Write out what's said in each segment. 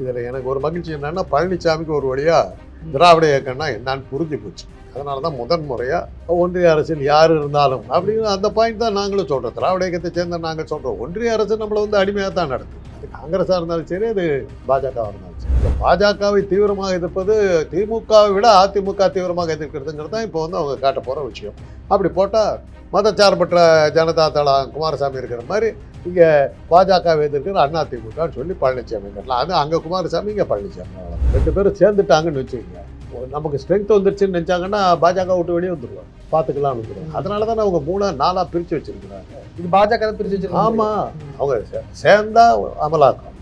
இதில் எனக்கு ஒரு மகிழ்ச்சி என்னன்னா பழனிசாமிக்கு ஒரு வழியாக திராவிட இயக்கம்னா என்னான்னு புரிஞ்சு போச்சு. அதனால தான் முதன் முறையாக ஒன்றிய அரசில் யார் இருந்தாலும் அப்படின்னு அந்த பாயிண்ட் தான் நாங்களும் சொல்கிறோம் திராவிட இயக்கத்தை சேர்ந்த நாங்கள் சொல்கிறோம் ஒன்றிய அரசு நம்மளை வந்து அடிமையாக தான் நடத்துது. அது காங்கிரஸாக இருந்தாலும் சரி அது பாஜகவாக இருந்தாலும் சரி. இந்த பாஜகவை தீவிரமாக எதிர்ப்பது திமுகவை விட அதிமுக தீவிரமாக எதிர்க்கிறதுங்கிறது தான் இப்போ வந்து அவங்க காட்ட போகிற விஷயம். அப்படி போட்டால் மதச்சார்பற்ற ஜனதா தளம் குமாரசாமி இருக்கிற மாதிரி இங்கே பாஜகவை எதிர்க்கிற அண்ணா திமுகன்னு சொல்லி பழனிசாமி கட்டலாம் அது அங்கே குமாரசாமி இங்கே பழனிசாமி. ரெண்டு பேரும் சேர்ந்துட்டாங்கன்னு வச்சுக்கோங்க. நமக்கு ஸ்ட்ரென்த் வந்துருச்சுன்னு நினச்சாங்கன்னா பாஜக விட்டு வெளியே வந்துருவாங்க. பார்த்துக்கலாம்னு வந்துருவாங்க அதனால தான் அவங்க மூணா நாலாக பிரித்து வச்சிருக்கிறாங்க. இது பாஜக தான் பிரிச்சு வச்சிருக்காங்க. ஆமாம் அவங்க சேர்ந்தா அமலாக்கம்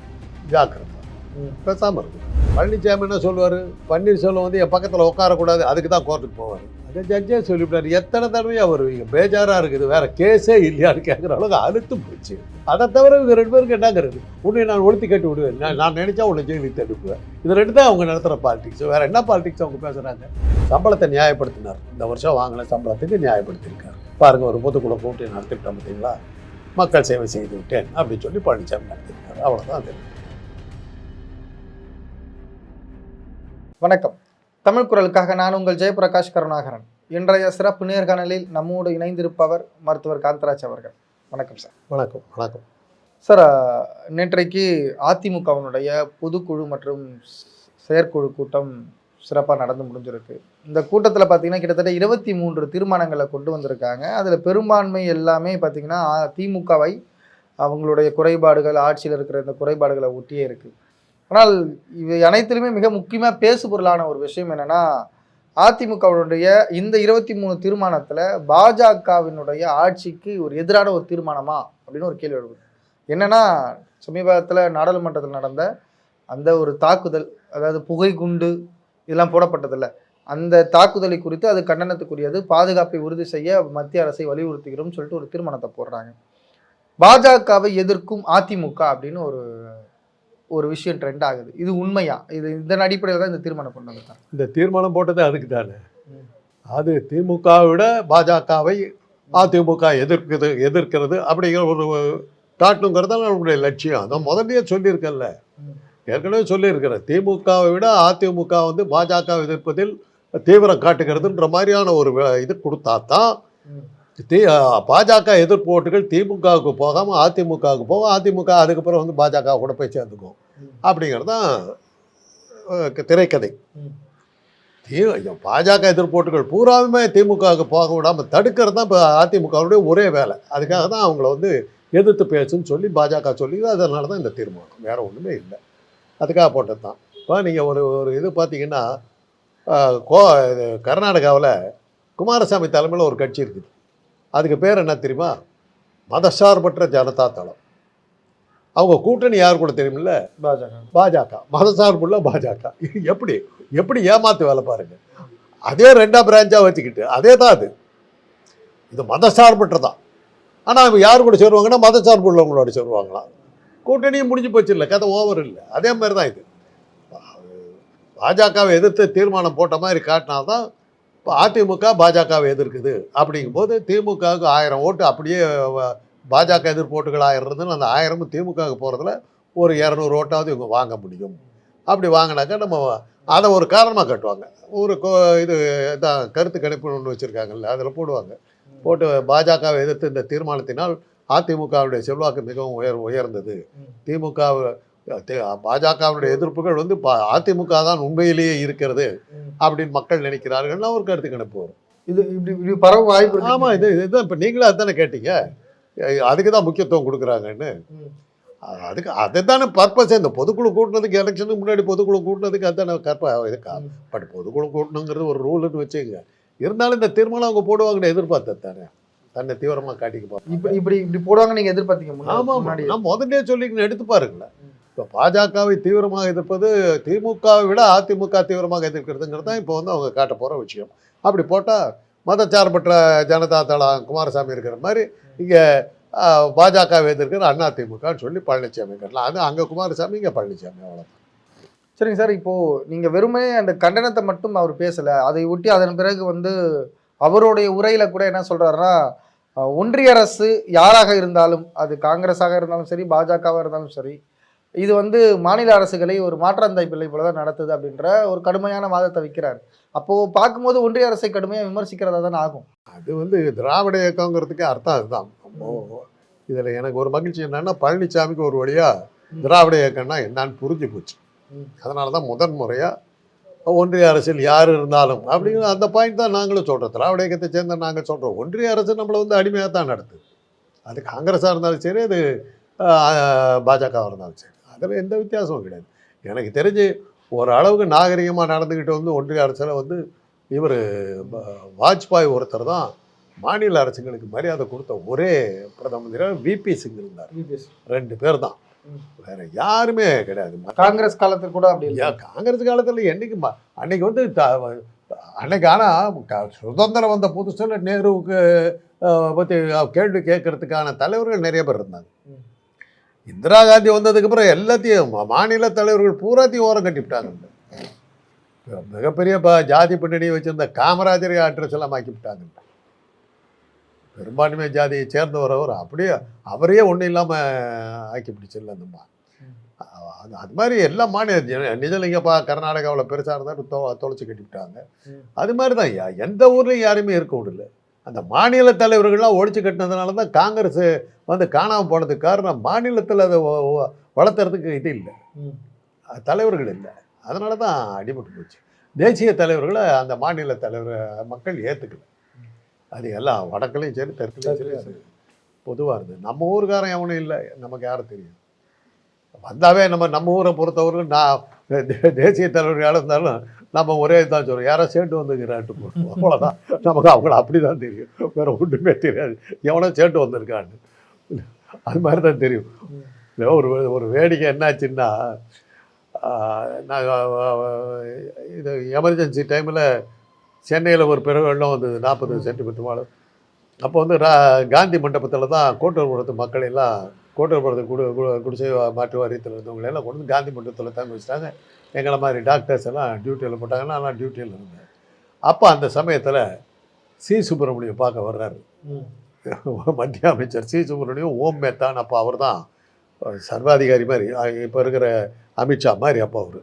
ஜாக்கிரதை. பேசாமல் இருக்கு பழனிசாமி என்ன சொல்லுவார்? பன்னீர்செல்வம் வந்து என் பக்கத்தில் உட்காரக்கூடாது. அதுக்கு தான் கோர்ட்டுக்கு போவார். அதை ஜட்ஜே சொல்லிவிட்டார். எத்தனை தடவையாக வருவீங்க? பேஜாராக இருக்குது. வேற கேஸே இல்லையான்னு கேட்குற அளவுக்கு அழுத்து போச்சு. அதை தவிர இவங்க ரெண்டு பேருக்கு என்னங்கிறது உன்னை நான் ஒழுத்தி கட்டி விடுவேன். நான் நான் நினச்சா உன்னை ஜெயிலுக்கு தடுப்புவேன் இது ரெண்டு தான் அவங்க நடத்துகிற பாலிடிக்ஸ் வேறு என்ன பாலிடிக்ஸ் அவங்க பேசுகிறாங்க சம்பளத்தை நியாயப்படுத்தினார். இந்த வருஷம் வாங்கின சம்பளத்துக்கு நியாயப்படுத்தியிருக்காரு. பாருங்கள் ஒரு பொதுக்குழு கூட்டி நடத்திட்டோம் பார்த்தீங்களா? மக்கள் சேவை செய்து விட்டேன் அப்படின்னு சொல்லி பழனிசாமி நடத்திருக்காரு அவ்வளோதான் அது. வணக்கம். தமிழ் குரலுக்காக நான் உங்கள் ஜெயபிரகாஷ் கருணாகரன் இன்றைய சிறப்பு நேர்காணலில் நம்மோடு இணைந்திருப்பவர் மருத்துவர் காந்தராஜ் அவர்கள். வணக்கம் சார். வணக்கம் வணக்கம். சார் நேற்றைக்கு அதிமுகவினுடைய பொதுக்குழு மற்றும் செயற்குழு கூட்டம் சிறப்பாக நடந்து முடிஞ்சிருக்கு. இந்த கூட்டத்தில் பார்த்தீங்கன்னா கிட்டத்தட்ட இருபத்தி மூன்று தீர்மானங்களை கொண்டு வந்திருக்காங்க. அதில் பெரும்பான்மை எல்லாமே பார்த்தீங்கன்னா திமுகவை அவங்களுடைய குறைபாடுகள் ஆட்சியில் இருக்கிற இந்த குறைபாடுகளை ஒட்டியே இருக்கு. ஆனால் இவை அனைத்திலுமே மிக முக்கியமாக பேசு பொருளான ஒரு விஷயம் என்னென்னா அதிமுகவினுடைய இந்த இருபத்தி மூணு தீர்மானத்தில் பாஜகவினுடைய ஆட்சிக்கு ஒரு எதிரான ஒரு தீர்மானமா அப்படின்னு ஒரு கேள்வி எழுது என்னென்னா சமீபத்தில் நாடாளுமன்றத்தில் நடந்த அந்த ஒரு தாக்குதல் அதாவது புகை குண்டு இதெல்லாம் போடப்பட்டதில்ல. அந்த தாக்குதலை குறித்து அது கண்டனத்துக்குரியது பாதுகாப்பை உறுதி செய்ய மத்திய அரசை வலியுறுத்துகிறோம்னு சொல்லிட்டு ஒரு தீர்மானத்தை போடுறாங்க. பாஜகவை எதிர்க்கும் அதிமுக அப்படின்னு ஒரு ஒரு விஷயம் ட்ரெண்ட் ஆகுது இது உண்மையா இது இதன் அடிப்படையில் தான் இந்த தீர்மானம் கொண்டு வந்தாங்க இந்த தீர்மானம் போட்டது அதுக்கு தானே. அது திமுகவை விட பாஜகவை அதிமுக எதிர்க்குது எதிர்க்கிறது அப்படிங்கிற ஒரு காட்டணுங்கிறது தான் நம்மளுடைய லட்சியம் அதான் முதல்லயே சொல்லியிருக்கேன்ல. ஏற்கனவே சொல்லியிருக்கிறேன் திமுகவை விட அதிமுக வந்து பாஜக எதிர்ப்பதில் தீவிரம் காட்டுகிறதுன்ற மாதிரியான ஒரு இது கொடுத்தா தான். தி பாஜக எதிர்ப்பு ஓட்டுகள் திமுகவுக்கு போகாமல் அதிமுகவுக்கு போகும் அதிமுக அதுக்கப்புறம் வந்து பாஜக கூட போய் சேர்ந்துக்கும். அப்படிங்கிறது தான் திரைக்கதை. பாஜக எதிர்ப்போட்டுகள் பூராவுமே திமுகவுக்கு போக விடாமல் தடுக்கிறது தான் இப்போ அதிமுகவுடைய ஒரே வேலை. அதுக்காக தான் அவங்கள வந்து எதிர்த்து பேசுன்னு சொல்லி பாஜக சொல்லி அதனால தான் இந்த தீர்மானம். வேற ஒன்றுமே இல்லை. அதுக்காக போட்டது தான் இப்போ நீங்கள் ஒரு ஒரு இது பார்த்தீங்கன்னா கோ இது கர்நாடகாவில் குமாரசாமி தலைமையில் ஒரு கட்சி இருக்குது. அதுக்கு பேர் என்ன தெரியுமா? மதசார்பற்ற ஜனதா தளம். அவங்க கூட்டணி யார் கூட தெரியுமில்ல? பாஜக. பாஜக. மதசார்புள்ள பாஜக. எப்படி? எப்படி ஏமாத்து வேலை பாருங்க. அதே ரெண்டா பிரான்ச்சா வச்சுக்கிட்டு அதே தான் அது. இது மதசார்பற்றதான் ஆனால் அவங்க யார் கூட சேருவாங்கன்னா மதசார்பு உள்ளவங்களோட சேருவாங்களாம். கூட்டணியும் முடிஞ்சு போச்சு இல்லை கதை ஓவர் இல்லை. அதே மாதிரி தான் இது. பாஜகவை எதிர்த்து தீர்மானம் போட்ட மாதிரி காட்டினாதான் இப்போ அதிமுக பாஜகவை எதிர்க்குது. அப்படிங்கும்போது திமுகவுக்கு ஆயிரம் ஓட்டு அப்படியே பாஜக எதிர்ப்பு ஓட்டுகள் ஆயிரம் இருந்துன்னு அந்த ஆயிரமும் திமுகவுக்கு போகிறதுல ஒரு இரநூறு ஓட்டாவது இவங்க வாங்க முடியும் அப்படி வாங்கினாக்கா நம்ம அதை ஒரு காரணமாக கட்டுவாங்க ஒரு கோ இது இதான் கருத்து கணிப்பு ஒன்று வச்சுருக்காங்கல்ல அதில் போடுவாங்க போட்டு பாஜகவை எதிர்த்து இந்த தீர்மானத்தினால் அதிமுகவுடைய செல்வாக்கு மிகவும் உயர் உயர்ந்தது. திமுக பாஜகவுடைய எதிர்ப்புகள் வந்து பா- அதிமுக தான் உண்மையிலேயே இருக்கிறது. அப்படின்னு மக்கள் நினைக்கிறார்கள்னா ஒரு கருத்து கணிப்பு வரும் இது இப்படி இப்படி பரவ வாய்ப்பு. ஆமாம் இது இதுதான் இப்போ நீங்களும் அதுதானே கேட்டீங்க அதுக்கு தான் முக்கியத்துவம் கொடுக்குறாங்கன்னு. அதுக்கு அதுதானே பர்பஸ் இந்த பொதுக்குழு கூட்டினதுக்கு எலெக்ஷனுக்கு முன்னாடி பொதுக்குழு கூட்டினதுக்கு அதுதானே கற்ப இதுக்கா. பட் பொதுக்குழு கூட்டணுங்கிறது ஒரு ரூல்னு வச்சுக்கங்க. இருந்தாலும் இந்த தீர்மானம் அவங்க போடுவாங்கன்னு எதிர்பார்த்தது தானே. தன்னை தீவிரமாக காட்டிக்க இப்ப இப்படி இப்படி போடுவாங்க நீங்க எதிர்பார்த்தீங்க ஆமாம் நான் முதல்ல சொல்லிக்கணும் எடுத்து பாருங்களேன். இப்போ பாஜகவை தீவிரமாக எதிர்ப்பது திமுகவை விட அதிமுக தீவிரமாக எதிர்க்கிறதுங்கிறது தான் இப்போ வந்து அவங்க காட்ட போகிற விஷயம். அப்படி போட்டால் மதச்சார்பற்ற ஜனதா தளம் குமாரசாமி இருக்கிற மாதிரி இங்கே பாஜகவை எதிர்க்கிற அண்ணா திமுகன்னு சொல்லி பழனிசாமி கட்டலாம் அது அங்கே குமாரசாமி இங்கே பழனிசாமி அவ்வளோ சரிங்க சார் இப்போது நீங்கள் வெறுமே அந்த கண்டனத்தை மட்டும் அவர் பேசலை அதை ஒட்டி அதன் பிறகு வந்து அவருடைய உரையில் கூட என்ன சொல்கிறாருன்னா ஒன்றிய அரசு யாராக இருந்தாலும் அது காங்கிரஸாக இருந்தாலும் சரி பாஜகவாக இருந்தாலும் சரி இது வந்து மாநில அரசுகளை ஒரு மாற்றாந்தாய் பிள்ளை போல தான் நடத்துது அப்படின்ற ஒரு கடுமையான வாதத்தை வைக்கிறார். அப்போ பார்க்கும்போது ஒன்றிய அரசை கடுமையாக விமர்சிக்கிறதா தான் ஆகும். அது வந்து திராவிட இயக்கங்கிறதுக்கே அர்த்தம் அதுதான். இதில் எனக்கு ஒரு மகிழ்ச்சி என்னன்னா பழனிசாமிக்கு ஒரு வழியா திராவிட இயக்கம்னா என்னன்னு புரிஞ்சு போச்சு. அதனால தான் முதன் முறையாக ஒன்றிய அரசில் யார் இருந்தாலும் அப்படிங்கிற அந்த பாயிண்ட் தான் நாங்களும் சொல்கிறோம் திராவிட இயக்கத்தை சேர்ந்த நாங்கள் சொல்கிறோம் ஒன்றிய அரசு நம்மளை வந்து அடிமையாக தான் நடத்துது. அது காங்கிரஸாக இருந்தாலும் சரி அது பாஜகவாக இருந்தாலும் சரி. அதில் எந்த வித்தியாசமும் கிடையாது. எனக்கு தெரிஞ்சு ஒரு அளவுக்கு நாகரிகமாக நடந்துக்கிட்டு வந்து ஒன்றிய அரசில் வந்து இவர் வாஜ்பாய் ஒருத்தர் தான் மாநில அரசுகளுக்கு மரியாதை கொடுத்த ஒரே பிரதம மந்திரி விபி சிங் இருந்தார். ரெண்டு பேர் தான். வேற யாருமே கிடையாது. காங்கிரஸ் காலத்தில் கூட அப்படி இல்லை. ஐயா, காங்கிரஸ் காலத்தில் என்னைக்கு அன்னைக்கு வந்து அன்னைக்கு ஆனால் சுதந்திரம் வந்த புதுசில் நேருவுக்கு பற்றி கேள்வி கேட்கறதுக்கான தலைவர்கள் நிறைய பேர் இருந்தாங்க. இந்திரா காந்தி வந்ததுக்கு அப்புறம் எல்லாத்தையும் மாநில தலைவர்கள் பூராத்தையும் ஓரம் கட்டிவிட்டாங்க மிகப்பெரிய ப ஜாதி பின்னணி வச்சிருந்த காமராஜரை அட்ரஸ் எல்லாம் ஆக்கி விட்டாங்க பெரும்பான்மை ஜாதியை சேர்ந்தவர் அவர் அப்படியே அவரையே ஒன்றும் இல்லாமல் ஆக்கி பிடிச்சிடல அந்தம்மா. அது அது மாதிரி எல்லா மாநில நிஜலிங்கப்பா கர்நாடகாவில் பெருசாக இருந்தால் தொ தொலைச்சி கட்டிவிட்டாங்க. அது மாதிரி தான் எந்த ஊர்லேயும் யாருமே இருக்க விடல அந்த மாநில தலைவர்கள்லாம் ஒழிச்சு கட்டினதுனால தான் காங்கிரஸ் வந்து காணாமல் போனதுக்கு காரணம் மாநிலத்தில் அதை வளர்த்துறதுக்கு இது இல்லை. தலைவர்கள் இல்லை. அதனால தான் அடிபட்டு போச்சு. தேசிய தலைவர்களை அந்த மாநில தலைவர் மக்கள் ஏற்றுக்கல அது எல்லாம் வடக்குலையும் சரி தெற்குலையும் சரி பொதுவாக இருந்தது. நம்ம ஊருக்காரன் எவனும் இல்லை நமக்கு யாரும் தெரியும் வந்தாவே நம்ம நம்ம ஊரை பொறுத்தவரைக்கும் நான் தேசிய தலைவர் யாரும் இருந்தாலும் நம்ம ஒரே தான் சொல்கிறோம் யாரோ சேட்டு வந்துக்கிறான்ட்டு போகிறோம் அவ்வளோதான் நமக்கு அவங்கள அப்படி தான் தெரியும். வேறு ஒன்றுமே தெரியாது. எவனோ சேட்டு வந்திருக்கான்னு. அது மாதிரி தான் தெரியும் ஒரு ஒரு வேடிக்கை என்னாச்சுன்னா நாங்கள் இது எமர்ஜென்சி டைமில் சென்னையில் ஒரு பெரு வெள்ளம் வந்தது. நாற்பது சென்டிமீட்டர் மேலே அப்போ வந்து ரா காந்தி மண்டபத்தில் தான் கோட்டூர்புரத்து மக்கள் எல்லாம் கோட்டூர்புரத்து குடி குடிசை மாற்று வாரியத்தில் இருந்தவங்களெல்லாம் கொண்டு வந்து காந்தி மண்டபத்தில் தங்க வச்சுட்டாங்க. எங்களை மாதிரி டாக்டர்ஸ் எல்லாம் டியூட்டியில் போட்டாங்க. நான் டியூட்டியில் இருந்தேன். அப்போ அந்த சமயத்தில் சி. சுப்பிரமணியம் பார்க்க வர்றாரு. மத்திய அமைச்சர் சி. சுப்பிரமணியம் ஓம் மேத்தான் அப்போ அவர் தான். சர்வாதிகாரி மாதிரி இப்போ இருக்கிற அமித்ஷா மாதிரி அப்போ அவர்.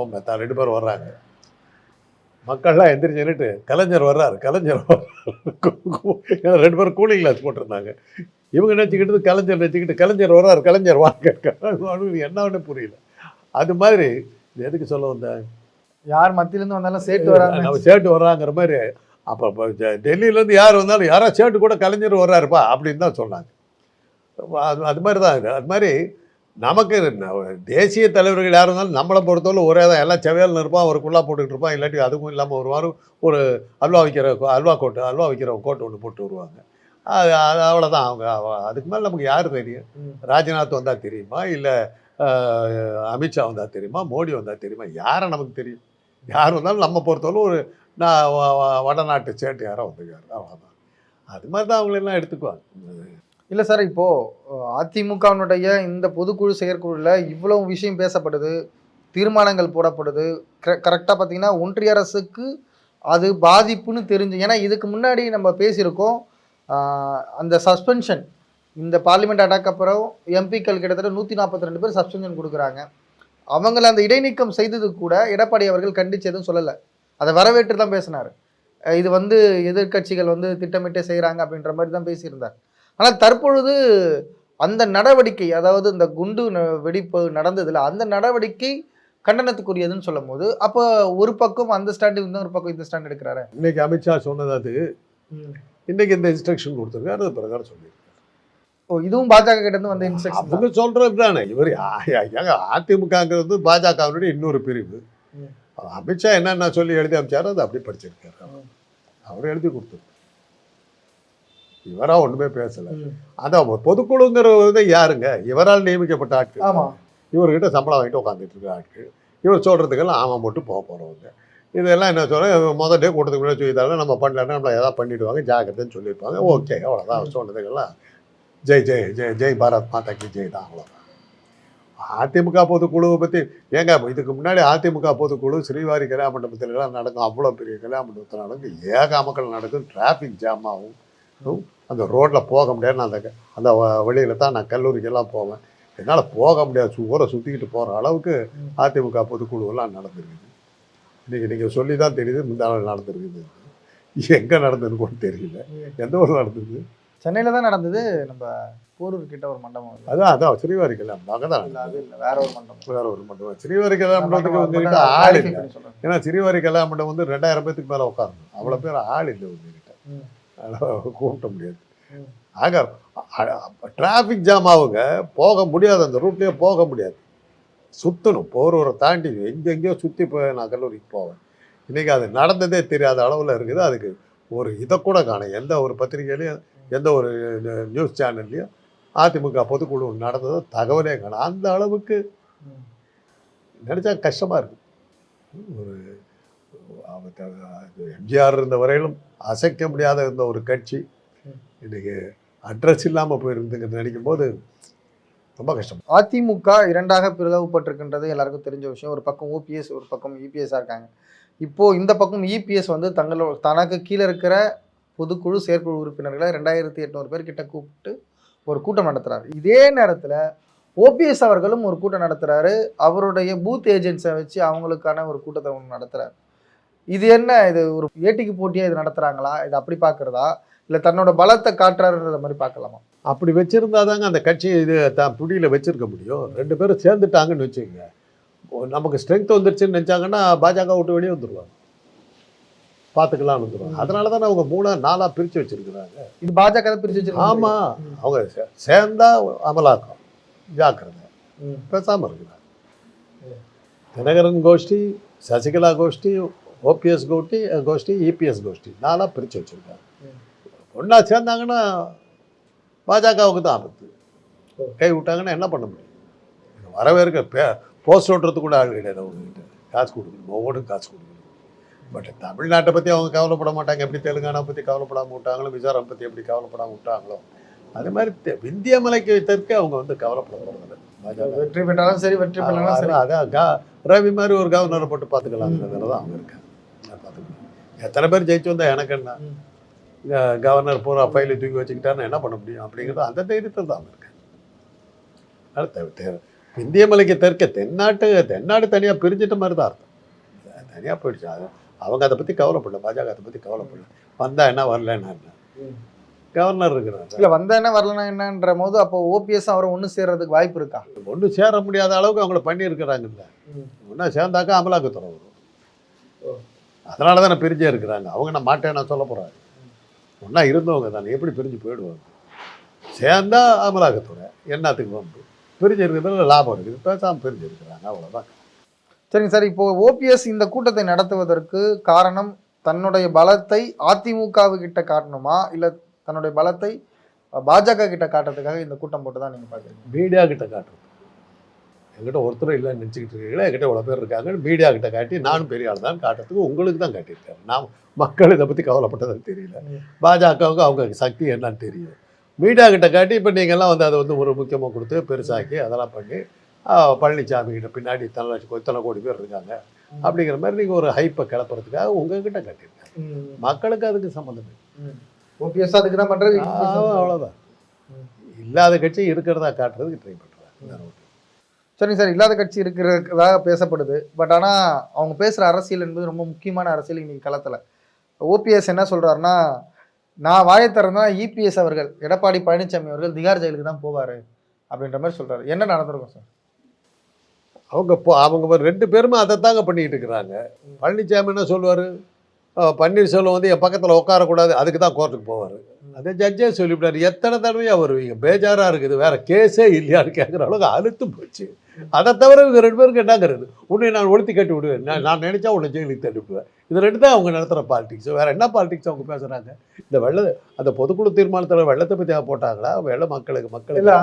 ஓம் மேத்தா ரெண்டு பேரும் வர்றாங்க. மக்கள்லாம் எந்திரிச்சு கலைஞர் வர்றாரு. கலைஞர் வர்றாரு. ரெண்டு பேரும் கூலிங் கிளாஸ் போட்டிருந்தாங்க. இவங்க நினச்சிக்கிட்டு கலைஞர் நினச்சிக்கிட்டு கலைஞர் வர்றாரு. கலைஞர் வாங்க. என்ன ஒன்று புரியல. அது மாதிரி இது எதுக்கு சொல்ல வந்தேன்? யார் மத்தியிலேருந்து வந்தாலும் சேர்த்து வராங்க. நம்ம சேட்டு வர்றாங்கிற மாதிரி அப்போ டெல்லியிலேருந்து யார் வந்தாலும் யாரோ சேட்டு கூட கலைஞர் வர்றாருப்பா அப்படின்னு தான் சொன்னாங்க. அது அது மாதிரி தான் இது. அது மாதிரி நமக்கு தேசிய தலைவர்கள் யார் இருந்தாலும் நம்மளை பொறுத்தவரை ஒரே தான். எல்லாம் செவையில் இருப்பான் ஒரு குள்ளா போட்டுக்கிட்டு இருப்பான். இல்லாட்டி அதுவும் இல்லாமல் ஒரு வாரம் ஒரு அல்வா வைக்கிற அல்வா கோட்டு அல்வா வைக்கிற கோட்டு ஒன்று போட்டு வருவாங்க. அது அது அவ்வளோதான் அவங்க அவ- அதுக்கு மேலே நமக்கு யார் தெரியும். ராஜ்நாத் வந்தால் தெரியுமா? இல்லை அமித்ஷா வந்தால் தெரியுமா? மோடி வந்தால் தெரியுமா? யாரை நமக்கு தெரியும்? யார் வந்தாலும் நம்ம பொறுத்தவரை ஒரு நான் வடநாட்டு சேட்டு யாரோ வந்துக்காரு அவ்வளோதான் அது மாதிரி தான் அவங்களெல்லாம் எடுத்துக்குவாங்க. இல்லை சார் இப்போது அதிமுகவினுடைய இந்த பொதுக்குழு செயற்குழுல இவ்வளவு விஷயம் பேசப்படுது தீர்மானங்கள் போடப்படுது. கரெக்டாக பார்த்தீங்கன்னா ஒன்றிய அரசுக்கு அது பாதிப்புன்னு தெரிஞ்சு ஏன்னா இதுக்கு முன்னாடி நம்ம பேசியிருக்கோம் அந்த சஸ்பென்ஷன் இந்த பார்லிமெண்ட் அட்டாக் அப்புறம் எம்பிக்கள் கிட்டத்தட்ட நூற்றி நாற்பத்தி ரெண்டு பேர் சஸ்பென்ஷன் கொடுக்குறாங்க. அவங்கள அந்த இடைநீக்கம் செய்தது கூட எடப்பாடி அவர்கள் கண்டிச்சு எதுவும் சொல்லலை. அதை வரவேற்று தான் பேசினார். இது வந்து எதிர்க்கட்சிகள் வந்து திட்டமிட்டே செய்கிறாங்க அப்படின்ற மாதிரி தான் பேசியிருந்தார். ஆனால் தற்பொழுது அந்த நடவடிக்கை அதாவது இந்த குண்டு வெடிப்பு நடந்ததுல அந்த நடவடிக்கை கண்டனத்துக்குரியதுன்னு சொல்லும் போது அப்போ ஒரு பக்கம் அந்த ஸ்டாண்டு இன்னொரு பக்கம் இந்த ஸ்டாண்ட் எடுக்கிறாரு. இன்னைக்கு அமித்ஷா சொன்னது அது. இன்னைக்கு இந்த இன்ஸ்ட்ரக்ஷன் கொடுத்துருக்காரு அது பிரகாரம் சொல்லியிருக்காரு. ஓ இதுவும் பாஜக கிட்ட இருந்து வந்த இன்ஸ்ட்ரக்ஷன் அவங்க சொல்றது தானே இவர் அதிமுகங்கிறது பாஜகவினுடைய இன்னொரு பிரிவு. அமித்ஷா என்னென்ன சொல்லி எழுதி அமைச்சாரோ அதை அப்படி படிச்சிருக்காரு. அவர் எழுதி கொடுத்தாரு இவரா ஒண்ணுமே பேசல. அதான் பொதுக்குழுங்கிறது வந்து யாருங்க? இவரால் நியமிக்கப்பட்ட ஆட்கள். ஆமா. இவர்கிட்ட சம்பளம் வாங்கிட்டு உட்காந்துட்டு இருக்க ஆட்கள். இவர் சொல்றதுக்கெல்லாம் ஆமாம் மட்டும் போக போறவங்க. இதெல்லாம் என்ன சொல்கிறேன் முதல் டே கூட்டத்துக்கு முன்னாடி சொல்லித்தாலும் நம்ம பண்ணலன்னா நம்மளை ஏதாவது பண்ணிடுவாங்க ஜாக்கிரதைன்னு சொல்லியிருப்பாங்க. ஓகே அவ்வளோதான் சொன்னதுக்கெல்லாம் ஜெய் ஜெய் ஜெய் ஜெய் பாரத் மாதா கி ஜெய் தான் அவ்வளோதான் அதிமுக பொதுக்குழுவை பற்றி ஏங்க இதுக்கு முன்னாடி அதிமுக பொதுக்குழு ஸ்ரீவாரி கல்யாண மண்டபத்திலலாம் நடக்கும் அவ்வளோ பெரிய கல்யாண மண்டபத்தில் நடக்கும் ஏக மக்கள் நடக்கும் டிராஃபிக் ஜாம் ஆகும். அந்த ரோட்டில் போக முடியாது நான் அந்த அந்த வழியில் தான் நான் கல்லூரிக்கெல்லாம் போவேன். என்னால் போக முடியாது சு- ஊரை சுற்றிக்கிட்டு போகிற அளவுக்கு அதிமுக பொதுக்குழுவெல்லாம் நடந்திருக்குது. இன்றைக்கி நீங்கள் சொல்லி தான் தெரியுது முந்தாள் நடந்திருக்குது. எங்கே நடந்ததுன்னு கூட தெரியல. எந்த ஊரில் நடந்தது சென்னையில தான் நடந்தது. நம்ம போரூர் கிட்ட ஒரு மண்டபம். அதான் அதான் ஸ்ரீவாரி கல்யாணம் அங்கே தான் இல்ல அது இல்ல வேற ஒரு மண்டபம். வேற ஒரு மண்டபம். கல்யாணத்துக்கு மண்டபம் உங்ககிட்ட அப்பதான் ஆள் இல்லை. ஏன்னா ஸ்ரீவாரி கல்யாண மண்டபம் வந்து ரெண்டாயிரம் பேத்துக்கு மேலே உட்காரணும். அவ்வளோ பேர் ஆள் இல்லை ம். அதனால கூப்பிட முடியாது. ஆக டிராஃபிக் ஜாம் ஆகுங்க போக முடியாது. அந்த ரூட்லேயே போக முடியாது. சுற்றணும் போரூரை தாண்டி எங்கெங்கேயோ சுற்றி போய் நான் கல்லூரிக்கு போவேன். இன்றைக்கி அது நடந்ததே தெரியாத அளவில் இருக்குது. அதுக்கு ஒரு இதை கூட காணும். எந்த ஒரு பத்திரிகையிலையும் எந்த ஒரு நியூஸ் சேனல்லையும் அதிமுக பொதுக்குழு நடந்தது தகவலே காணும். அந்த அளவுக்கு நினச்சா கஷ்டமாக இருக்குது ஒரு எம்ஜிஆர் இருந்த வரையிலும் அசைக்க முடியாத இருந்த ஒரு கட்சி. இன்றைக்கி அட்ரஸ் இல்லாமல் போயிருந்துங்கிறது நினைக்கும் போது ரொம்ப கஷ்டம். அதிமுக இரண்டாக பிளவுபட்டிருக்கின்றது எல்லாருக்கும் தெரிஞ்ச விஷயம். ஒரு பக்கம் ஓபிஎஸ் ஒரு பக்கம் இபிஎஸ்ஸாக இருக்காங்க. இப்போது இந்த பக்கம் இபிஎஸ் வந்து தங்களோட தனக்கு கீழே இருக்கிற பொதுக்குழு செயற்குழு உறுப்பினர்களை ரெண்டாயிரத்தி எட்நூறு பேர் கிட்ட கூப்பிட்டு ஒரு கூட்டம் நடத்துறாரு. இதே நேரத்தில் ஓபிஎஸ் அவர்களும் ஒரு கூட்டம் நடத்துறாரு. அவருடைய பூத் ஏஜென்ட்ஸை வச்சு அவங்களுக்கான ஒரு கூட்டத்தை ஒன்று நடத்துறாரு. இது என்ன? இது ஒரு ஏட்டிக்கு போட்டியா இது நடத்துறாங்களா? இது அப்படி பார்க்குறதா இல்லை தன்னோட பலத்தை காட்டுறாருன்ற மாதிரி பார்க்கலாமா அப்படி வச்சிருந்தா தாங்க அந்த கட்சி இது தான் புடியில் வச்சிருக்க முடியும். ரெண்டு பேரும் சேர்ந்துட்டாங்கன்னு வச்சுக்கோங்க. நமக்கு ஸ்ட்ரென்த் வந்துருச்சுன்னு நினச்சாங்கன்னா பாஜக விட்டு வெளியே வந்துடுவாங்க பார்த்துக்கலாம்னு வந்துருவாங்க அதனால தானே அவங்க மூணா நாலாக பிரித்து வச்சிருக்கிறாங்க. இது பாஜக தான் பிரிச்சு வச்சிருக்காங்க. ஆமாம் அவங்க சேர்ந்தா அமலாக்கம். ஜாக்கிரதை. பேசாமல் இருக்கிறாங்க தினகரன் கோஷ்டி சசிகலா கோஷ்டி ஓபிஎஸ் கோஷ்டி கோஷ்டி இபிஎஸ் கோஷ்டி நாலாக பிரித்து வச்சுருக்காங்க. ஒன்றா சேர்ந்தாங்கன்னா பாஜகவுக்கு தான் ஆபத்து. கை விட்டாங்கன்னா என்ன பண்ண முடியும்? வரவேற்க பே போஸ்ட் ஓட்டுறதுக்கு கூட ஆள் கிடையாது அவங்ககிட்ட. காசு கொடுக்கணும். ஒவ்வொன்றும் காசு கொடுக்கணும். பட் தமிழ்நாட்டை பற்றி அவங்க கவலைப்பட மாட்டாங்க. எப்படி தெலுங்கானா பற்றி கவலைப்படாமல் விட்டாங்களோ மிசோரம் பற்றி எப்படி கவலைப்படாமல் விட்டாங்களோ அது மாதிரி தெ- விந்திய மலைக்கு தெற்கு அவங்க வந்து கவலைப்பட பாஜக வெற்றி பெற்றாலும் சரி வெற்றி பெற்றாலும் சரி. அதான் கா ரவி மாதிரி ஒரு கவர்னரை போட்டு பார்த்துக்கலாங்கிறதுல தான் அவங்க இருக்காங்க. பார்த்துக்கலாம். எத்தனை பேர் ஜெயிச்சு வந்தா எனக்கு என்ன? கவர்னர் பூரா ஃபைலை தூக்கி வச்சுக்கிட்டாருன்னு என்ன பண்ண முடியும்? அப்படிங்கிறது அந்த தைரியத்தில் தான் அவங்க இருக்காங்க. அடுத்த இந்திய மலைக்கு தெற்க தென்னாட்டு தென்னாடு தனியாக பிரிஞ்சிட்ட மாதிரி தான் அர்த்தம். தனியாக போயிடுச்சு. அது அவங்க அதை பற்றி கவலைப்படல பாஜக அதை பற்றி கவலைப்படல. வந்தா என்ன வரலன்னா என்ன. கவர்னர் இருக்கிறாங்க இல்ல வந்தா என்ன வரலனா என்னன்ற போது அப்போ ஓபிஎஸ் அவரை ஒண்ணு சேர்றதுக்கு வாய்ப்பு இருக்கா? ஒன்றும் சேர முடியாத அளவுக்கு அவங்கள பண்ணியிருக்கிறாங்கல்ல. ஒன்றா சேர்ந்தாக்கா அமலாக்கத்துறை வரும். ஓ. அதனால தானே பிரிஞ்சே இருக்கிறாங்க. அவங்க நான் மாட்டேன் நான் சொல்ல போகிறாங்க ஒன்றா இருந்தவங்க தானே. எப்படி பிரிஞ்சு போயிடுவாங்க? சேர்ந்தா அமலாக்கத்துறை. என்னத்துக்கு வம்பு? பிரிஞ்சு இருக்கிறதுல லாபம் இருக்குது. பேசாமல் பிரிஞ்சு இருக்கிறாங்க அவ்வளோதான் சரிங்க சார் இப்போ ஓபிஎஸ் இந்த கூட்டத்தை நடத்துவதற்கு காரணம் தன்னுடைய பலத்தை அதிமுகவுக்கிட்ட காட்டணுமா? இல்லை தன்னுடைய பலத்தை பாஜக கிட்ட காட்டுறதுக்காக இந்த கூட்டம் போட்டு தான் நீங்கள் பார்க்குறீங்க? மீடியா கிட்ட காட்டுறது என்கிட்ட ஒருத்தரும் இல்லைன்னு நினச்சிக்கிட்டு இருக்கீங்களா? என்கிட்ட இவ்வளோ பேர் இருக்காங்க மீடியா கிட்ட காட்டி நானும் பெரிய ஆள் தான். காட்டுறதுக்கு உங்களுக்கு தான் காட்டியிருக்காரு நான் மக்கள் இதை பற்றி கவலைப்பட்டதுன்னு தெரியல. பாஜகவுக்கு அவங்க சக்தி என்னன்னு தெரியும் மீடியா கிட்ட காட்டி இப்போ நீங்கள்லாம் வந்து அதை வந்து ஒரு முக்கியமாக கொடுத்து பெருசாக்கி அதெல்லாம் பண்ணி ஆ, பழனிசாமி கிட்ட பின்னாடி இத்தனை லட்சம் இத்தனை கோடி பேர் இருக்காங்க. அப்படிங்கிற மாதிரி நீங்கள் ஒரு ஹைப்பை கிளப்புறதுக்காக உங்ககிட்ட காட்டியிருக்காங்க. மக்களுக்கு அதுக்கு சம்மந்தம். ஓபிஎஸ் அதுக்கு தான் பண்றது? ஆ, அவ்வளோதான். இல்லாத கட்சி இருக்கிறதா காட்டுறதுக்கு ட்ரை பண்ணுறாங்க சரிங்க சார் இல்லாத கட்சி இருக்கிறதா பேசப்படுது. பட் ஆனா அவங்க பேசுற அரசியல் என்பது ரொம்ப முக்கியமான அரசியல் இன்னைக்கு களத்துல. ஓபிஎஸ் என்ன சொல்றாருன்னா நான் வாயை திறந்தா இபிஎஸ் அவர்கள் எடப்பாடி பழனிசாமி அவர்கள் திகார் ஜெயிலுக்கு தான் போவாரு. அப்படின்ற மாதிரி சொல்றாரு. என்ன நடந்திருக்கும் சார்? அவங்க இப்போ அவங்க ரெண்டு பேருமே அதை தாங்க பண்ணிக்கிட்டு இருக்கிறாங்க. பழனிசாமி என்ன சொல்லுவார்? பன்னீர்செல்வம் வந்து என் பக்கத்தில் உட்காரக்கூடாது அதுக்கு தான் கோர்ட்டுக்கு போவார். அதே ஜட்ஜே சொல்லிவிட்டார் எத்தனை தடவையாக வருவீங்க? பேஜாராக இருக்குது வேற கேஸே இல்லையான்னு கேட்குற அளவுக்கு அழுத்து போச்சு. அதை தவிர இவங்க ரெண்டு பேருக்கு என்னங்கிறது? உன்னை நான் ஒழுத்தி கட்டி விடுவேன். நான் நான் நினச்சா உன்னை ஜெயிலுக்கு தள்ளி விடுவேன் இது ரெண்டு தான் அவங்க நடத்துகிற பாலிடிக்ஸ் வேற என்ன பாலிடிக்ஸ் அவங்க பேசுகிறாங்க இந்த வெள்ள அந்த பொதுக்குழு தீர்மானத்தில் வெள்ளத்தை பற்றி போட்டாங்களா? வெள்ள மக்களுக்கு இல்ல மக்களுக்கு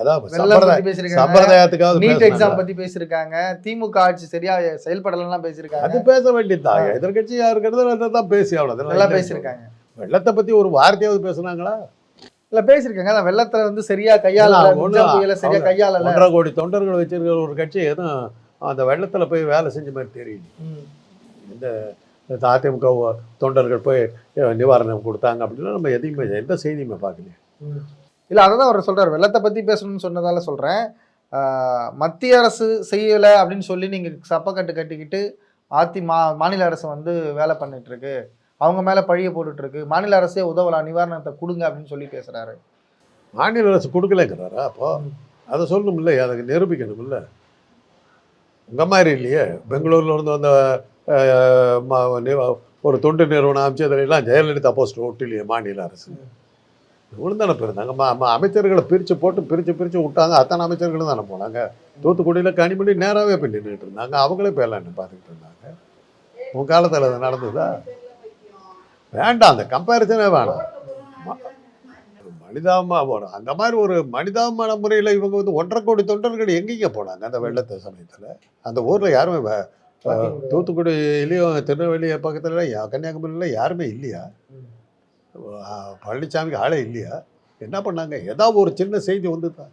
அதான் வெள்ளம் சம்பிரதாய பத்தி பேசிருக்காங்க சம்பிரதாயத்துக்காவது நீட்? எக்ஸாம் பத்தி பேசியிருக்காங்க திமுக ஆட்சி சரியா செயல்படலாம் பேசியிருக்காங்க அது பேச வேண்டியதுதான். எதிர்கட்சியா இருக்கிறது தான் பேசி அவ்வளோ நல்லா பேசியிருக்காங்க வெள்ளத்தை பத்தி ஒரு வார்த்தையாவது பேசுனாங்களா? இல்ல பேசியிருக்காங்க. அதான் வெள்ளத்துல வந்து சரியா கையாளல அவங்க ஒண்ணும் மிஞ்சா புயல சரியா அவங்க கையாளல. ஒன்றரை கோடி தொண்டர்கள் வச்சிருக்கிற ஒரு கட்சி எதுவும் அந்த வெள்ளத்துல போய் வேலை செஞ்ச மாதிரி தெரியல. ம். இந்த அதிமுக தொண்டர்கள் போய் நிவாரணம் கொடுத்தாங்க அப்படின்னா நம்ம எதையுமே எந்த செய்தியுமே பார்க்கலையே. இல்ல அததான் அவர் சொல்றாரு. வெள்ளத்தை பத்தி பேசணும்னு சொன்னதால சொல்றேன். ஆஹ் மத்திய அரசு செய்யல அப்படின்னு சொல்லி நீங்க சப்பக்கட்டு கட்டிக்கிட்டு ஆத்தி மா மாநில அரசு வந்து வேலை பண்ணிட்டு இருக்கு. அவங்க மேல பழிய போட்டுட்டு இருக்கு மாநில அரசே உதவலாம் நிவாரணத்தை கொடுங்க அப்படின்னு சொல்லி பேசுறாரு. மாநில அரசு கொடுக்கலங்கிறாரா அப்போ? அதை சொல்லணும் இல்லை அதுக்கு நிரூபிக்கணும் இல்லை உங்கள் மாதிரி இல்லையே. பெங்களூர்ல இருந்து வந்த ஒரு தொண்டு நிறுவனம் அமைச்சதுலாம் ஜெயலலிதா போஸ்ட் ஒட்டிலையே மாநில அரசு. பிறந்தாங்க ம ம- அமைச்சர்களை பிரித்து போட்டு பிரித்து பிரித்து விட்டாங்க. அத்தனை அமைச்சர்களும் தானே போனாங்க. தூத்துக்குடியில் கனிமொழி நேராகவே போய் நின்றுட்டு இருந்தாங்க. அவங்களே போய் எல்லாம் பார்த்துக்கிட்டு இருந்தாங்க. உன் காலத்தில் அது நடந்ததா? வேண்டாம் அந்த கம்பேரிசனே வேணாம். ம- அந்த மாதிரி ஒரு மனிதாபிமான முறையில் இவங்க வந்து ஒன்றரை கோடி தொண்டர்கள் எங்கெங்க போனாங்க அந்த வெள்ளத்து சமயத்தில்? அந்த ஊரில் யாருமே தூத்துக்குடியிலையும் திருநெல்வேலி பக்கத்தில் கன்னியாகுமரியில் யாருமே இல்லையா? பழனிசாமிக்கு ஆளே இல்லையா? என்ன பண்ணாங்க? ஏதாவது ஒரு சின்ன செய்தி வந்துதான்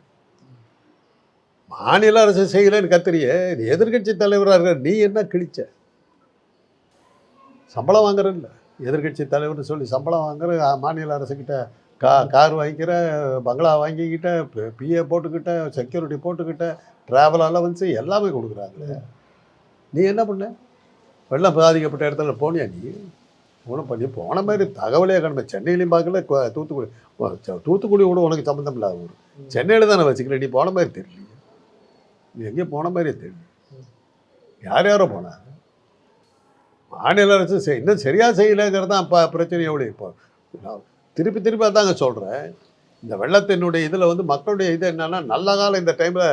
மாநில அரசு செய்யலைன்னு கத்திரியே நீ எதிர்க்கட்சி தலைவராக இருக்க நீ என்ன கிழிச்ச? சம்பளம் வாங்குறல்ல எதிர்க்கட்சி தலைவர்னு சொல்லி சம்பளம் வாங்குற மாநில அரசுக்கிட்ட கா கார் வாங்கிக்கிற பங்களா வாங்கிக்கிட்ட பிஏ போட்டுக்கிட்ட செக்யூரிட்டி போட்டுக்கிட்ட ட்ராவல் அலவன்ஸு எல்லாமே கொடுக்குறாங்க நீ என்ன பண்ண? வெள்ளம் பாதிக்கப்பட்ட இடத்துல போனியா நீ? ஒன்றும் பண்ணி போன மாதிரி தகவலே காணுமே. சென்னையிலையும் பார்க்கல தூத்துக்குடி தூத்துக்குடி கூட உனக்கு சம்மந்தம் இல்லாத ஊர். சென்னையில் தானே வச்சுக்கல நீ போன மாதிரி தெரியல நீ எங்கேயும் போன மாதிரியே தெரியல. யார் யாரோ போனாங்க? மாநில அரசு செய் இன்னும் சரியாக செய்யலைங்கிறது தான் இப்போ பிரச்சனையை உடைய இப்போ. நான் திருப்பி திருப்பி அதாங்க சொல்கிறேன் இந்த வெள்ளத்தினுடைய இதில் வந்து மக்களுடைய இது என்னென்னா நல்ல காலம் இந்த டைமில்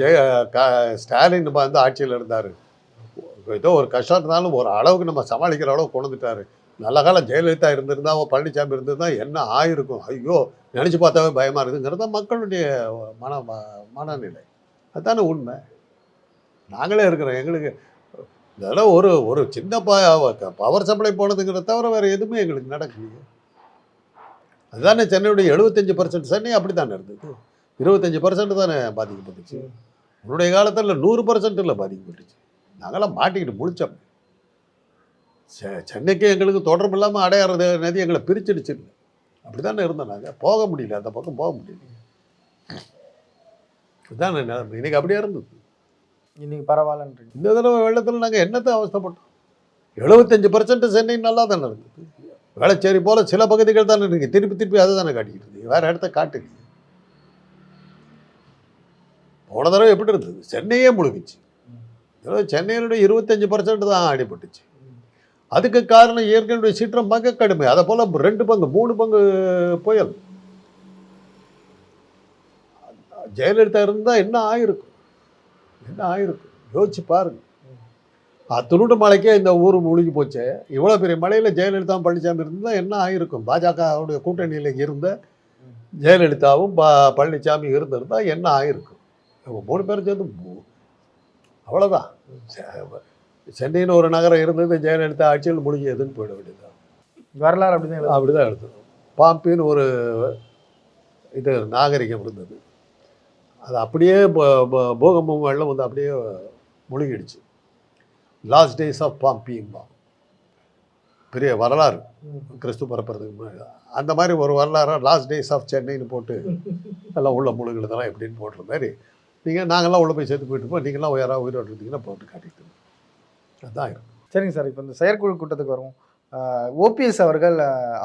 ஜெய க ஸ்டாலின் வந்து ஆட்சியில் இருந்தார். ஏதோ ஒரு கஷ்டம் இருந்தாலும் ஒரு அளவுக்கு நம்ம சமாளிக்கிற அளவுக்கு கொண்டு நல்ல காலம் ஜெயலலிதா இருந்திருந்தா ஓ பழனிசாமி இருந்திருந்தா என்ன ஆயிருக்கும்? ஐயோ நினச்சி பார்த்தாவே பயமாக இருக்குங்கிறது தான் மக்களுடைய மன ம- மனநிலை. அதுதானே உண்மை. நாங்களே இருக்கிறோம். எங்களுக்கு இதெல்லாம் ஒரு ஒரு சின்ன ப பவர் சப்ளை போனதுங்கிறத தவிர வேறு எதுவுமே எங்களுக்கு நடக்கலையே. அதுதானே சென்னையுடைய எழுபத்தஞ்சு பர்சன்ட் சென்னை அப்படி தானே இருந்தது? இருபத்தஞ்சு பர்சன்ட் தானே பாதிக்கப்பட்டுச்சு. உன்னுடைய காலத்தில் நூறு பர்சன்ட்டில் பாதிக்கப்பட்டுச்சு. நாங்களாம் மாட்டிக்கிட்டு முழிச்சோம். செ- சென்னைக்கு எங்களுக்கு தொடர்பு இல்லாமல் அடையாறு நதி எங்களை பிரிச்சிடுச்சு. அப்படி தானே இருந்தோம் நாங்கள் போக முடியல. அந்த பக்கம் போக முடியல. இதுதான் நிலைமை. இன்னைக்கு அப்படியே இருந்தது. இன்னைக்கு பரவாயில்லன்றீங்க. இந்த தடவை வெள்ளத்தில் நாங்கள் என்னத்தை அவஸ்தைப்பட்டோம்? எழுபத்தஞ்சு பர்சன்ட் சென்னை நல்லா தானே இருந்தது வேளச்சேரி போல் சில பகுதிகள் தானே இருக்கு. திருப்பி திருப்பி அதை தானே காட்டிக்கிட்டு இருக்கு. வேறு இடத்த காட்டுங்க. போன தடவை எப்படி இருந்தது? சென்னையே முழுகிச்சு. சென்னையினுடைய இருபத்தஞ்சு பர்சன்ட் தான் அடிபட்டுச்சு. அதுக்கு காரணம் இயற்கையினுடைய சீற்றம் மிக கடுமை. அதை போல் ரெண்டு பங்கு மூணு பங்கு புயல். ஜெயலலிதா இருந்தால் என்ன ஆயிருக்கும்? என்ன ஆயிருக்கும் யோசிச்சு பாருங்க. அத்துணுட்டு மலைக்கே இந்த ஊர் முழுகி போச்சே. இவ்வளோ பெரிய மலையில் ஜெயலலிதா பழனிசாமி இருந்தால் என்ன ஆயிருக்கும்? பாஜகவுடைய கூட்டணியில் இருந்த ஜெயலலிதாவும் ப பழனிசாமி இருந்திருந்தா என்ன ஆயிருக்கும்? இவங்க மூணு பேரும் சேர்ந்து அவ்வளோதான் சென்னைன்னு ஒரு நகரம் இருந்தது ஜெயலலிதா ஆட்சியில் முழுகியதுன்னு போயிட வேண்டியதுதான். வரலாறு அப்படிதான். அப்படிதான் எடுத்தோம் பாம்பின்னு ஒரு இது நாகரிகம் இருந்தது. அது அப்படியே பூகம்பம் வெள்ளம் வந்து அப்படியே முழுகிடுச்சு. லாஸ்ட் டேஸ் ஆஃப் பாம்பிம்பா பெரிய வரலாறு. கிறிஸ்து பரப்புறதுக்கு முன்னாடி. அந்த மாதிரி ஒரு வரலாறு லாஸ்ட் டேஸ் ஆஃப் சென்னைன்னு போட்டு எல்லாம் உள்ள முழுகிறதெல்லாம் எப்படின்னு போடுற மாதிரி நீங்கள் நாங்கள்லாம் உள்ள போய் சேர்த்து போயிட்டு இருப்போம். நீங்களாம் யாராவது உயிரோடு இருந்தீங்கன்னா போட்டு காட்டிட்டு அதுதான் இருக்கும். சரிங்க சார். இப்போ இந்த செயற்குழு கூட்டத்துக்கு வருவோம் ஓபிஎஸ் அவர்கள்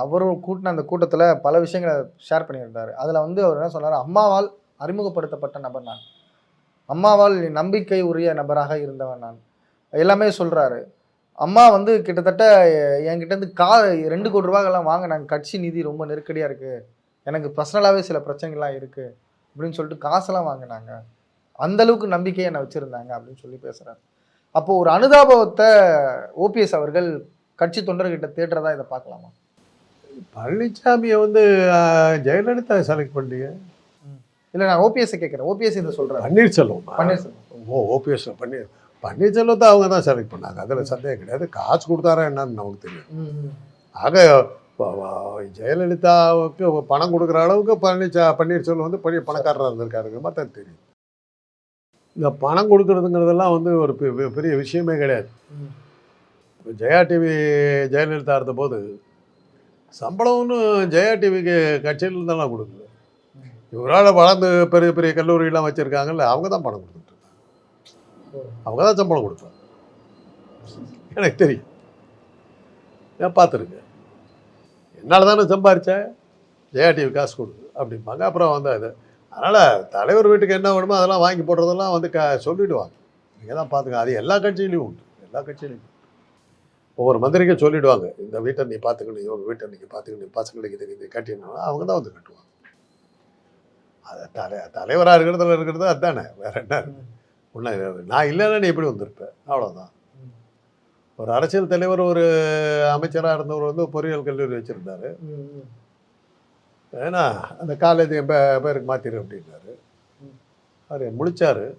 அவரும் கூட்டின அந்த கூட்டத்தில் பல விஷயங்களை ஷேர் பண்ணியிருந்தார். அதில் வந்து அவர் என்ன சொன்னார்? அம்மாவால் அறிமுகப்படுத்தப்பட்ட நபர் நான். அம்மாவால் நம்பிக்கை உரிய நபராக இருந்தவன் நான். எல்லாமே சொல்கிறாரு அம்மா வந்து கிட்டத்தட்ட என்கிட்டருந்து கா ரெண்டு கோடி ரூபாய்க்கெல்லாம் வாங்கினாங்க. கட்சி நிதி ரொம்ப நெருக்கடியாக இருக்குது எனக்கு பர்சனலாகவே சில பிரச்சனைகள்லாம் இருக்குது அப்படின்னு சொல்லிட்டு காசெல்லாம் வாங்கினாங்க. அந்த அளவுக்கு நம்பிக்கையை என்னை வச்சுருந்தாங்க அப்படின்னு சொல்லி பேசுகிறார் அப்போது ஒரு அனுதாபத்தை ஓபிஎஸ் அவர்கள் கட்சி தொண்டர்கிட்ட தேடுறதா இதை பார்க்கலாமா? பழனிசாமியை வந்து ஜெயலலிதா செலக்ட் பண்ணீங்க இல்லை நான் ஓபிஎஸ் கேட்குறேன் ஓபிஎஸ் இதை சொல்கிறாரு பன்னீர்செல்வம். பன்னீர்செல்வம். ஓ ஓபிஎஸ் பன்னீர் பன்னீர்செல்வத்தை அவங்க தான் செலக்ட் பண்ணாங்க. அதில் சந்தேகம் கிடையாது. காசு கொடுத்தாரா என்னன்னு நமக்கு தெரியும். ஆக ஜெயலலிதாவுக்கு பணம் கொடுக்குற அளவுக்கு பழனிசா பன்னீர்செல்வம் வந்து பெரிய பணக்காரராக இருந்திருக்காருங்க மற்ற தெரியும் இந்த பணம் கொடுக்கறதுங்கிறதெல்லாம் வந்து ஒரு பெரிய விஷயமே கிடையாது. ஜெயா டிவி ஜெயலலிதா இருந்தபோது சம்பளம்னு ஜெயா டிவிக்கு கட்சியில இருந்தெல்லாம் கொடுக்கல. இவரால் வளர்ந்து பெரிய பெரிய கல்லூரியெல்லாம் வச்சுருக்காங்கல்ல அவங்க தான் பணம் கொடுத்துட்டு அவங்க தான் சம்பளம் கொடுப்பாங்க. எனக்கு தெரியும். நான் பார்த்துருக்கேன். என்னால் தானே சம்பாரித்தேன் ஜெயாடிவி காசு கொடு அப்படிம்பாங்க. அப்புறம் வந்து அது அதனால் தலைவர் வீட்டுக்கு என்ன வேணுமோ அதெல்லாம் வாங்கி போடுறதெல்லாம் வந்து க சொல்லிவிடுவாங்க நீங்கள் தான் பார்த்துங்க அது எல்லா கட்சியிலையும் உண்டு. எல்லா கட்சியிலையும் ஒவ்வொரு மந்திரிக்கும் சொல்லிவிடுவாங்க இந்த வீட்டை நீ பார்த்துக்கணும் இவங்க வீட்டை நீங்கள் பார்த்துக்கணும் பசங்களுக்கு இது இது அவங்க தான் வந்து கட்டுவாங்க. அது தலை தலைவராக இருக்கிறதுல இருக்கிறது அதுதானே. வேற என்ன? உன்ன நான் இல்லைன்னா நீ எப்படி வந்திருப்பேன் அவ்வளோதான் ஒரு அரசியல் தலைவர் ஒரு அமைச்சராக இருந்தவர் வந்து பொறியியல் கல்லூரி வச்சுருந்தாரு. ஏன்னா அந்த காலேஜ் என் பே- பேருக்கு மாற்றிடு அப்படின்னாரு. அவர் முழிச்சாரு.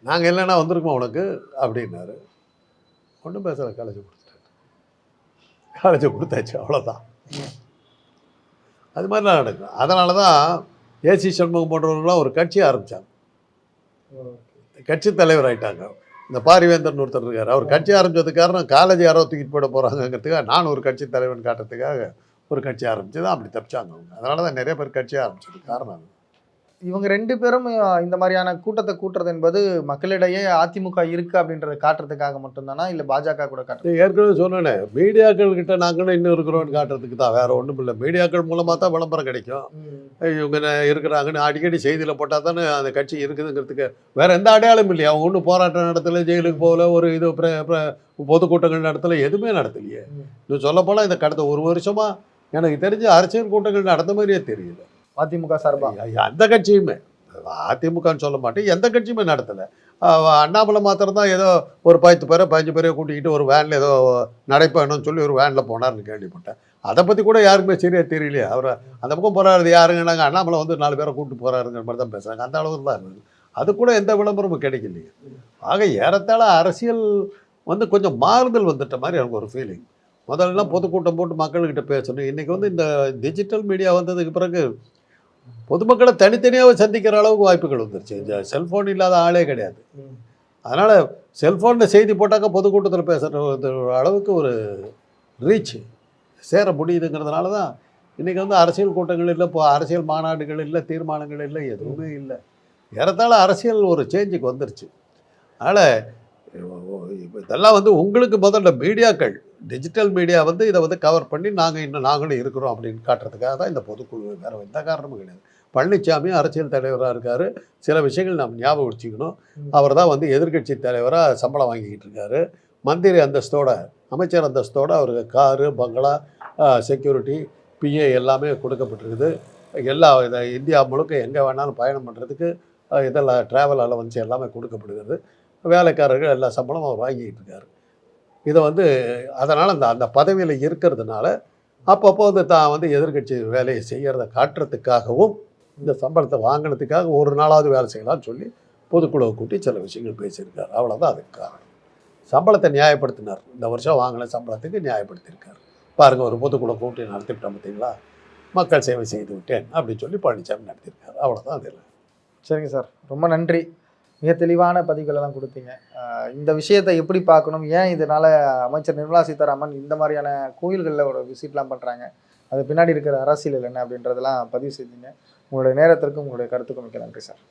நாங்கள் இல்லைன்னா வந்திருக்கோம் உனக்கு? அப்படின்னாரு. ஒன்றும் பேசலை. காலேஜ் கொடுத்துட்டாரு. காலேஜை கொடுத்தாச்சு. அவ்வளோதான் அது மாதிரிலாம் நடக்கும் அதனால தான் ஏசி சண்முகம் போன்றவர்கள்லாம் ஒரு கட்சி ஆரம்பித்தாங்க கட்சி தலைவர் ஆயிட்டாங்க. இந்த பாரிவேந்தர்னு ஒருத்தர் இருக்கார். அவர் கட்சி ஆரம்பிச்சதுக்கு காரணம் காலேஜ் யாரோ தூக்கிட்டு போட போகிறாங்கிறதுக்காக நான் ஒரு கட்சி தலைவன் காட்டுறதுக்காக ஒரு கட்சி ஆரம்பிச்சு தான் அப்படி தப்பிச்சாங்க அவங்க. அதனால தான் நிறைய பேர் கட்சி ஆரம்பிச்சது காரணம் அது. இவங்க ரெண்டு பேரும் இந்த மாதிரியான கூட்டத்தை கூட்டுறது என்பது மக்களிடையே அதிமுக இருக்கு அப்படின்றத காட்டுறதுக்காக மட்டும்தானா? இல்ல பாஜக கூட காட்டுறது? ஏற்கனவே சொன்னேனே மீடியாக்கள் கிட்ட நாங்களும் இன்னும் இருக்கிறோம்னு காட்டுறதுக்கு தான் வேற ஒன்றும் இல்லை. மீடியாக்கள் மூலமாக தான் விளம்பரம் கிடைக்கும். இவங்க இருக்கிறாங்கன்னு அடிக்கடி செய்தியில் போட்டால் தானே அந்த கட்சி இருக்குதுங்கிறதுக்கு வேற எந்த அடையாளமும் இல்லையா. அவங்க ஒன்றும் போராட்டம் நடத்தல ஜெயிலுக்கு போகல ஒரு இது பொதுக்கூட்டங்கள் நடத்தல எதுவுமே நடத்தலையே. இன்னும் சொல்லப்போனால் இந்த கடந்த ஒரு வருஷமா எனக்கு தெரிஞ்ச அரசியல் கூட்டங்கள் நடந்த மாதிரியே தெரியல. அதிமுக சார்பாக ஐயா, அந்த கட்சியுமே. அதிமுகன்னு சொல்ல மாட்டேன். எந்த கட்சியுமே நடத்தலை. அண்ணாமலை மாத்திரம் தான் ஏதோ ஒரு பத்து பேரை பதினஞ்சு பேரை கூட்டிக்கிட்டு ஒரு வேனில் ஏதோ நடைப்பயணம்னு சொல்லி ஒரு வேனில் போனார்னு கேள்விப்பட்டேன். அதை பற்றி கூட யாருக்குமே சரியாக தெரியலையே. அவர் அந்த பக்கம் போகிறாரு யாருங்க? நாங்கள் அண்ணாமலை வந்து நாலு பேரை கூப்பிட்டு போகிறாருங்கிற மாதிரி தான் பேசுகிறாங்க அந்த அளவுக்கு தான் இருக்குது அது கூட எந்த விளம்பரமும் கிடைக்கலையே. ஆக ஏறத்தாழ அரசியல் வந்து கொஞ்சம் மாறுதல் வந்துட்ட மாதிரி எனக்கு ஒரு ஃபீலிங் முதல்லலாம் பொதுக்கூட்டம் போட்டு மக்கள்கிட்ட பேசணும். இன்றைக்கி வந்து இந்த டிஜிட்டல் மீடியா வந்ததுக்கு பிறகு பொதுமக்களை தனித்தனியாக சந்திக்கிற அளவுக்கு வாய்ப்புகள் வந்துருச்சு. இந்த செல்ஃபோன் இல்லாத ஆளே கிடையாது. அதனால் செல்ஃபோனில் செய்தி போட்டாக்க பொதுக்கூட்டத்தில் பேசுகிற அளவுக்கு ஒரு ரீச் சேர முடியுதுங்கிறதுனால தான் இன்றைக்கி வந்து அரசியல் கூட்டங்கள் இல்லை இப்போ அரசியல் மாநாடுகள் இல்லை தீர்மானங்கள் இல்லை எதுவுமே இல்லை. ஏறத்தாழ அரசியல் ஒரு சேஞ்சுக்கு வந்துருச்சு. அதனால் இதெல்லாம் வந்து உங்களுக்கு முதல்ல மீடியாக்கள் டிஜிட்டல் மீடியா வந்து இதை வந்து கவர் பண்ணி நாங்கள் இன்னும் நாங்களும் இருக்கிறோம் அப்படின்னு காட்டுறதுக்காக தான் இந்த பொதுக்குழு. வேறு எந்த காரணமும் கிடையாது. பழனிசாமி அரசியல் தலைவராக இருக்கார். சில விஷயங்கள் நாம் ஞாபகம் வச்சுக்கணும். அவர் தான் வந்து எதிர்க்கட்சி தலைவராக சம்பளம் வாங்கிக்கிட்டு இருக்காரு. மந்திரி அந்தஸ்தோட அமைச்சர் அந்தஸ்தோட அவருக்கு காரு பங்களா செக்யூரிட்டி பிஏ எல்லாமே கொடுக்கப்பட்டிருக்குது. எல்லா இத இந்தியா முழுக்க எங்கே வேணாலும் பயணம் பண்ணுறதுக்கு இதெல்லாம் ட்ராவல் அலவன்ஸ் எல்லாமே கொடுக்கப்படுகிறது. வேலைக்காரர்கள் எல்லா சம்பளமும் அவர் வாங்கிக்கிட்டு இருக்காரு. இதை வந்து அதனால் அந்த அந்த பதவியில் இருக்கிறதுனால அப்பப்போ வந்து தான் வந்து எதிர்க்கட்சி வேலையை செய்கிறத காட்டுறதுக்காகவும் இந்த சம்பளத்தை வாங்கினதுக்காக ஒரு நாளாவது வேலை செய்யலாம்னு சொல்லி பொதுக்குழுவை கூட்டி சில விஷயங்கள் பேசியிருக்காரு. அவ்வளோதான் அதுக்கு காரணம். சம்பளத்தை நியாயப்படுத்தினார். இந்த வருஷம் வாங்கின சம்பளத்துக்கு நியாயப்படுத்தியிருக்கார். பாருங்க ஒரு பொதுக்குழு கூட்டி நடத்திவிட்டோம் பார்த்தீங்களா? மக்கள் சேவை செய்து விட்டேன் அப்படின்னு சொல்லி பழனிசாமி நடத்தியிருக்காரு. அவ்வளோதான் அதில். சரிங்க சார். ரொம்ப நன்றி. மிக தெளிவான பதிவுகள் எல்லாம் கொடுத்தீங்க இந்த விஷயத்தை எப்படி பார்க்கணும்? ஏன் இதனால அமைச்சர் நிர்மலா சீதாராமன் இந்த மாதிரியான கோயில்களில் ஒரு விசிட்லாம் பண்ணுறாங்க அது பின்னாடி இருக்கிற அரசியல் என்ன அப்படின்றதெல்லாம் பதிவு செய்தீங்க. உங்களுடைய நேரத்திற்கும் உங்களுடைய கருத்துக்கும் மிக்க நன்றி சார்.